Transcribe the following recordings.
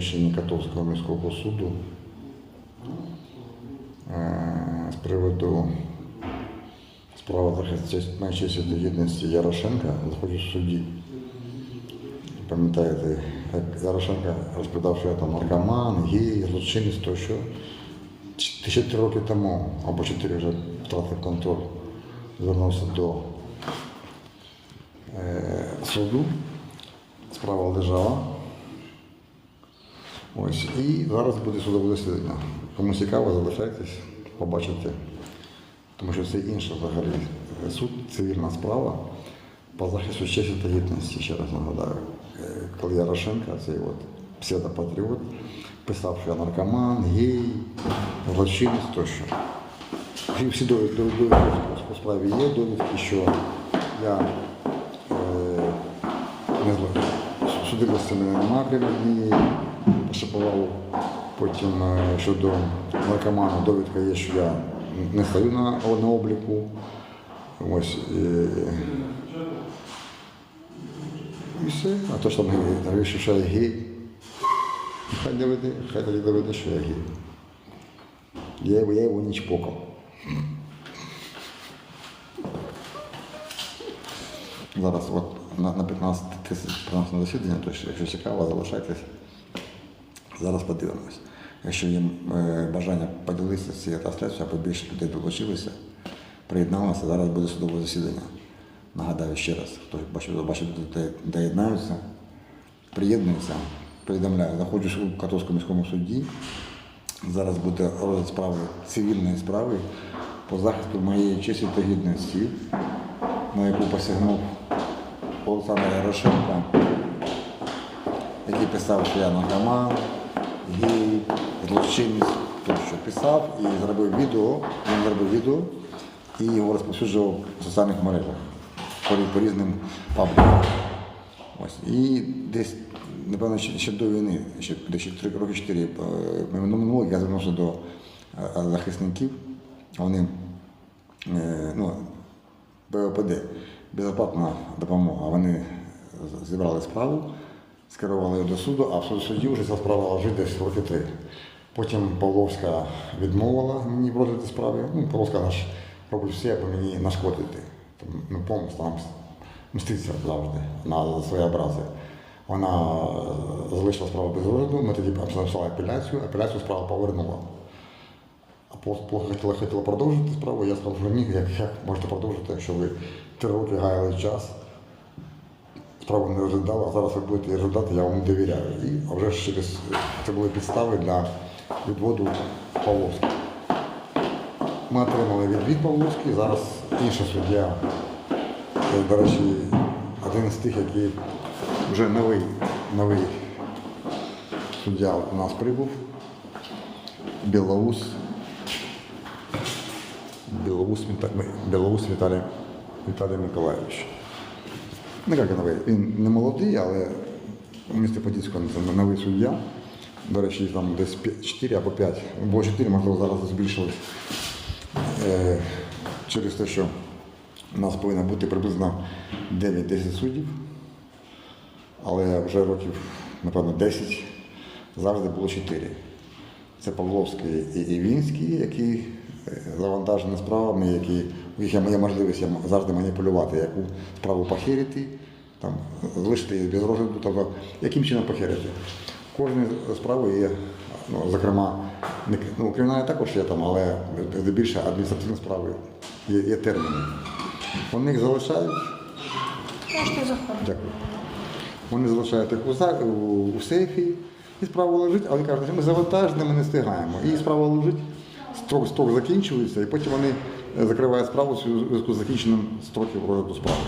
приміщенні Катовського міського суду з приводу справи захисту честі та гідності Ярошенка знаходжусь в суді. Пам'ятаєте, як Ярошенко розповідав, що я там наркоман, гей, злочинець, то що ще три роки тому, або чотири вже втратив контроль, звернувся до е, суду, справа лежала. Ось, і зараз буде судове засідання. Кому цікаво, залишайтесь, побачите. Тому що це інше взагалі. Суд цивільна справа по захисту честі та гідності, ще раз нагадаю. Е, Коли Ярошенко, цей от псевдопатріот, писав, що я наркоман, гей, злочинець тощо. Всі, всі довідки, по справі є довідки, що я е, не зло- судимості мене немає прямо однієї, пошипував. Потім е, щодо наркоману довідка є, що я не стою на, на обліку. Ось, е, і все. А то, що там навіщо, що я гей, хай доведе, хай тоді доведе, що я гей. Я, його- я його не чпокав. Зараз от на, на 15 тисяч 15 на засідання, то якщо цікаво, залишайтесь. Зараз подивимось. Якщо є е, бажання поділитися цією трансляцією, аби більше людей долучилися, приєдналися, зараз буде судове засідання. Нагадаю ще раз, хто бачив, бачив, де- доєднаються, приєднуються, повідомляю, знаходжусь у Катовському міському суді. Зараз буде розгляд справи цивільної справи по захисту моєї честі та гідності, на яку посягнув Олександр Ярошенко, який писав, що я наркоман, гей, злочинець, тощо писав і зробив відео, він зробив відео і його розповсюджував в соціальних мережах по, різним паблікам. І десь, напевно, ще, до війни, ще десь три роки чотири е, минулого я звернувся до е, захисників. Вони е, ну, БОПД, безоплатна допомога. Вони зібрали справу, скерували її до суду, а в суд- суді вже ця справа лежить десь роки три. Потім Павловська відмовила мені в розгляді справи. Ну, Павловська наш робить все, аби мені нашкодити. Там, ну, помста, нам мститься завжди на свої образи. Вона е, залишила справу без розгляду, ми тоді написали апеляцію, апеляцію справа повернула. А хотіла, хотіла продовжити справу, я сказав, що ні, як, як можете продовжити, якщо ви три роки гаяли час, справу не розглядали, а зараз ви будете розглядати, я вам довіряю. І а вже через це були підстави для відводу Павловського. Ми отримали відвід Павловський, зараз інший суддя, до речі, один з тих, який вже новий, новий суддя у нас прибув. Білоус, Білоус Віталій, Віталій Миколаївич. Ну, як новий, він не молодий, але у місті Подільському це новий суддя. До речі, там десь 4 або 5, було 4, можливо, зараз збільшилось. Е, через те, що у нас повинно бути приблизно 9-10 суддів, але вже років, напевно, 10 завжди було 4. Це Павловський і Івінський, які е, завантажені справами, які, є можливість завжди маніпулювати, яку справу похерити, там, залишити її без розгляду, тобто яким чином похерити. Кожної справи є, ну, зокрема, ну, кримінальна також є там, але здебільше адміністративні справи є, є терміни. Вони їх залишають. Дякую. Вони залишають їх у, у, у сейфі, і справа лежить, але кажуть, що ми завантажені, ми не встигаємо. І справа лежить, строк, строк закінчується, і потім вони закривають справу у зв'язку з закінченням строків розгляду справи.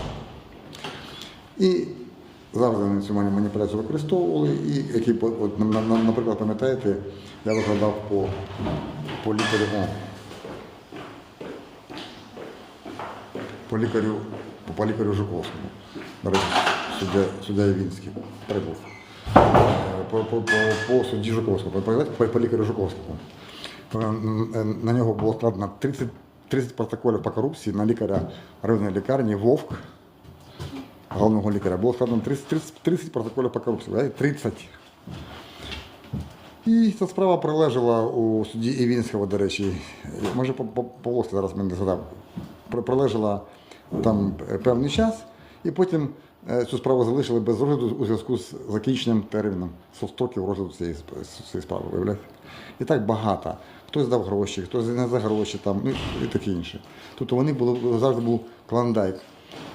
І завжди вони цю мані- маніпуляцію використовували, і які, от, на- на- наприклад, пам'ятаєте, я викладав по, по лікарю. О, по лікарю, по, по лікарю Жуковському. До речі, суддя, суддя Івінський прибув. Е, По, по, по, по судді Жуковському, по, по, по лікарю Жуковському. Е, На нього було складено 30, 30 протоколів по корупції на лікаря районної лікарні Вовк, головного лікаря. Було складено 30, 30, 30 протоколів по корупції. 30. І ця справа пролежала у суді Івінського, до речі. Може, П- П- Павло зараз мене згадав. Пролежала там певний час, і потім е, цю справу залишили без розгляду у зв'язку з закінченням терміном 100 строків розгляду цієї, цієї справи. Виявляєте? І так багато. Хтось дав гроші, хтось не за гроші, там, ну і таке інше. Тобто вони були завжди був клондайк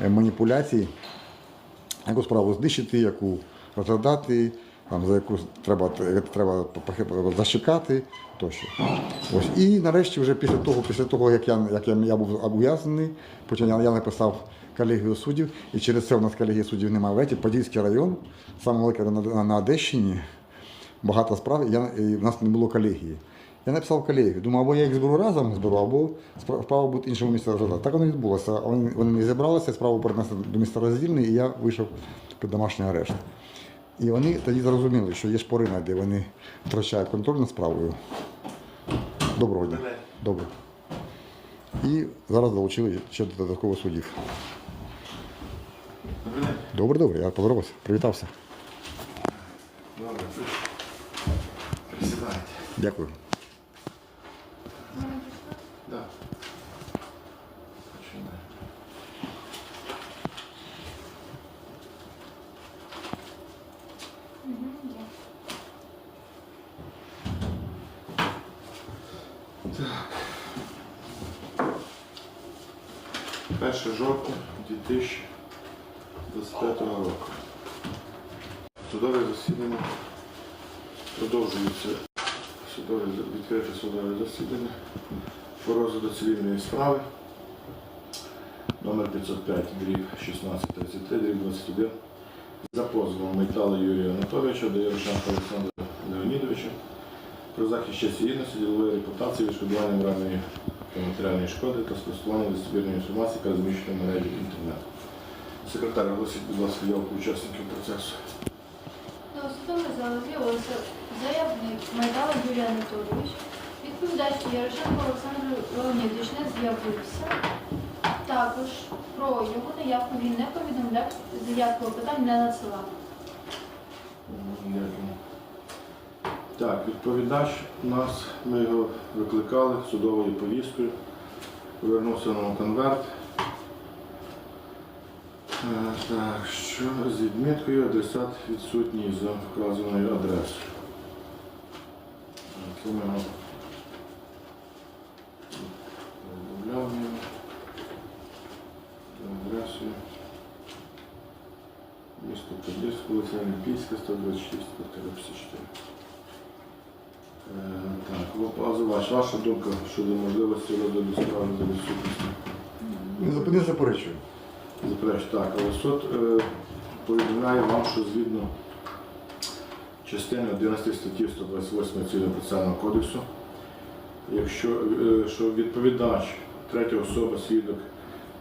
е, маніпуляцій яку справу знищити, яку розглядати, там, за яку треба, треба зачекати тощо. Ось. І нарешті, вже після того, після того як, я, як я, я був ув'язнений, потім я, я написав колегію суддів, і через це у нас колегії суддів немає. В Еті, Подільський район, саме великий на, на Одещині, багато справ, і я, і в нас не було колегії. Я написав колегію. Думаю, або я їх зберу разом зберу, або справа буде в іншому місці розглядати. Так воно відбулося. Вони, вони не зібралися, справу перенесли до міста роздільний, і я вийшов під домашній арешт. І вони тоді зрозуміли, що є шпорина, де вони втрачають контроль над справою. Доброго дня. Добре. І зараз долучили ще додатково суддів. Добрий. Добре, добре, я поздоровався, привітався. Добре. Дякую. 1 жовтня 2025 року. Судове засідання продовжується. Судове, відкрите судове засідання по розгляду цивільної справи. Номер 505 дріб 1633 дріб 21 за позовом Майтала Юрія Анатолійовича до Ярошенка Олександра Леонідовича про захист честі гідності, ділової репутації, відшкодування моральної та матеріальної шкоди та спростування достовірної інформації, яка розміщена в мережі інтернет. Секретар, оголосіть, будь ласка, явку учасників процесу. До з'явився заявник Майдала Юрій Анатолійович. Відповідач Ярошенко Олександр Леонідович не з'явився. Також про його наявку він не повідомляв, заявку питань не надсилав. Дякую. Так, відповідач у нас, ми його викликали судовою повісткою. Повернувся нам конверт. Е, Так, що з відміткою адресат відсутній за вказаною адресою. Це ми його адресою. Місто Подільськ, вулиця Олімпійська, 126, квартира 54. Е, Так, позивач, ваша думка щодо можливості розгляду справи за відсутності? Не не заперечую. Так, але суд е, повідомляє вам, що згідно частини 11 статті 128 Цивільного процесуального кодексу, якщо е, що відповідач, третя особа, свідок,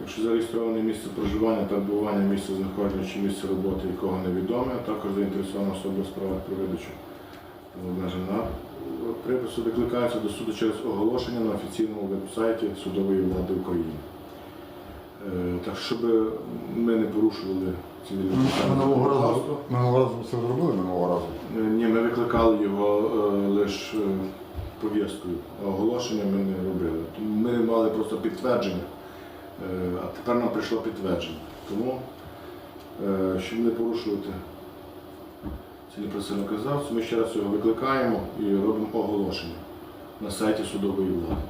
якщо зареєстроване місце проживання, перебування, місце знаходження чи місце роботи якого невідоме, а також заінтересована особа в справах про видачу обмежена припису викликається до суду через оголошення на офіційному веб-сайті судової влади України. Е, Так, щоб ми не порушували цивільне Минулого разу, минулого разу все зробили минулого разу. Е, Ні, ми викликали його лише пов'язкою, оголошення ми не робили. Ми мали просто підтвердження, е, а тепер нам прийшло підтвердження. Тому, е, щоб не порушувати цілі казавцю, ми ще раз його викликаємо і робимо оголошення на сайті судової влади.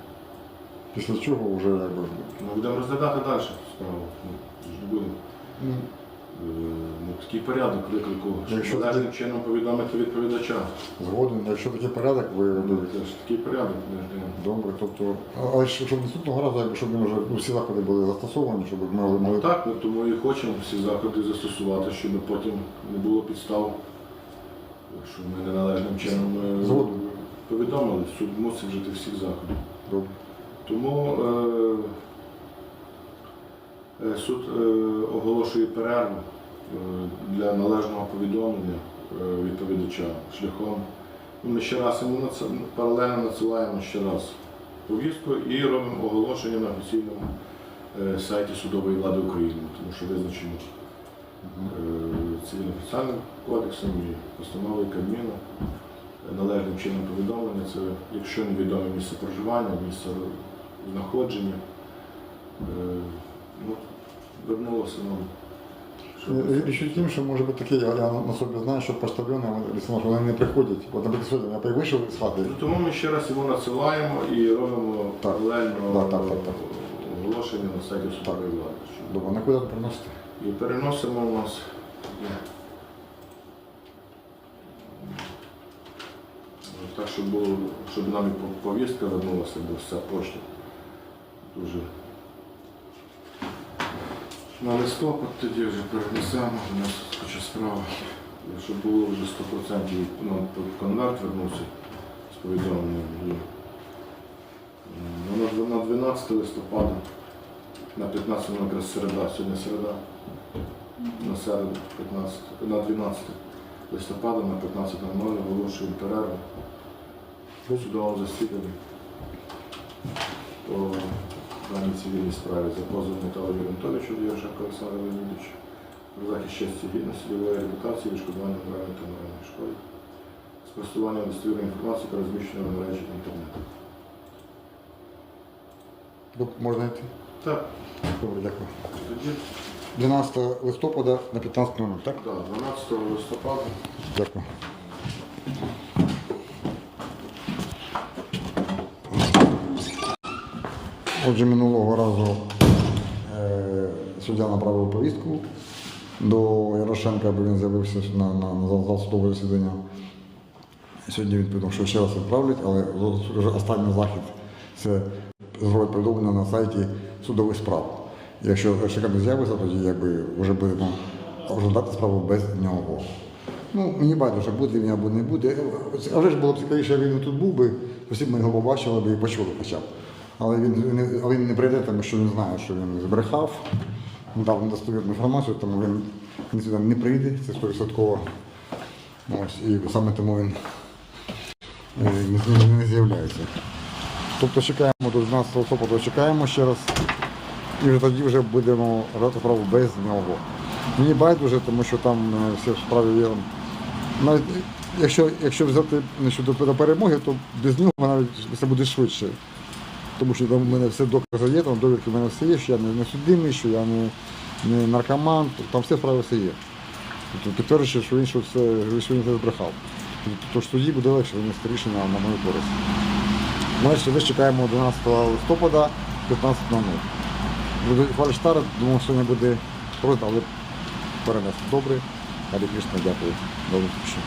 Після чого вже якби. Ми будемо розглядати далі справу. Ну, ж не будемо. ну, Е, Ну, такий порядок виклику, Якщо щоб належним чином повідомити відповідача. Згоден, якщо такий порядок, ви Ну, робите. Це ж такий порядок. ми ж не- Добре, тобто, але ж щоб наступного разу, якби щоб він вже ну, всі заходи були застосовані, щоб ми могли. Ну так, ми тому і хочемо всі заходи застосувати, щоб потім не було підстав, що ми неналежним чином е, повідомили. Суд мусить вжити всіх заходів. Добре. Тому е, е, суд е, оголошує перерву е, для належного повідомлення е, відповідача шляхом. ну, Ми ще раз йому надс- паралельно надсилаємо ще раз повістку і робимо оголошення на офіційному е, сайті судової влади України, тому що визначено е, цивільно-процесуальним кодексом і постановою Кабміну належним чином повідомлення. Це якщо невідоме місце проживання, місце знаходження. Е, Ну, вернулося нам. щоб- Е, Річ у тім, що може бути таке, я, на собі знаю, що поштальйони, вони, не приходять. От, наприклад, сьогодні я вийшов з хати, Ну, Тому ми ще раз його надсилаємо і робимо паралельно Так, так, так, так. оголошення на сайті судової влади. Добре, на куди приносити? І переносимо у нас. Так, щоб було, щоб нам і повістка вернулася, бо вся пошта дуже. На листопад тоді вже перенесемо, у нас хоча справа, щоб було вже 100% ну, конверт вернувся з повідомленням. Ну, на 12 листопада, на 15 ну, якраз середа, сьогодні середа на середу 15, на 12 листопада на 15.00 оголошуємо перерву у судовому засіданні по даній цивільній справі за позовом Металою Анатолійовичу Єршенко Олександру Леонідовичу про захист честі гідності, ділової репутації, відшкодування моральної та моральної шкоди, спростування достовірної інформації та розміщення в мережі інтернету. Можна йти? Так, Добре, дякую. тоді 12 листопада на 15.00, так? да, 12 листопада. Дякую. Отже, минулого разу е, суддя направив повістку до Ярошенка, аби він з'явився на, на, на зал- судового засідання. Сьогодні він повідомив, що ще раз відправлять, але вже останній захід це зробить повідомлення на сайті судових справ. Якщо Ярошенка не з'явиться, тоді якби вже будемо розглядати справу без нього. Ну, мені байдуже, буде він або не буде. А вже ж було б цікавіше, якби він тут був би, всі б ми його побачили і почули хоча б. Але він, він, він не прийде, тому що він знає, що він збрехав, дав недостовірну інформацію, тому він, він сюди не прийде, це 100%. Ось, і саме тому він е, не з'являється. Тобто чекаємо до 12 листопада, чекаємо ще раз. І вже тоді вже будемо грати справу без нього. Мені байдуже, тому що там все в справі є. Навіть якщо, якщо взяти щодо до перемоги, то без нього навіть все буде швидше. Тому що там в мене все докази є, там довідки в мене все є, що я не, не судимий, що я не, не наркоман, там все в справі все є. Тобто підтверджує, що він що це, що він це збрехав. Тож тоді буде легше винести рішення на мою користь. Ми ще чекаємо 11 листопада 15.00. Фальштар, думав, сьогодні буде проти, але перенесли. Добре. Гарі Кришна, дякую. До зустрічі.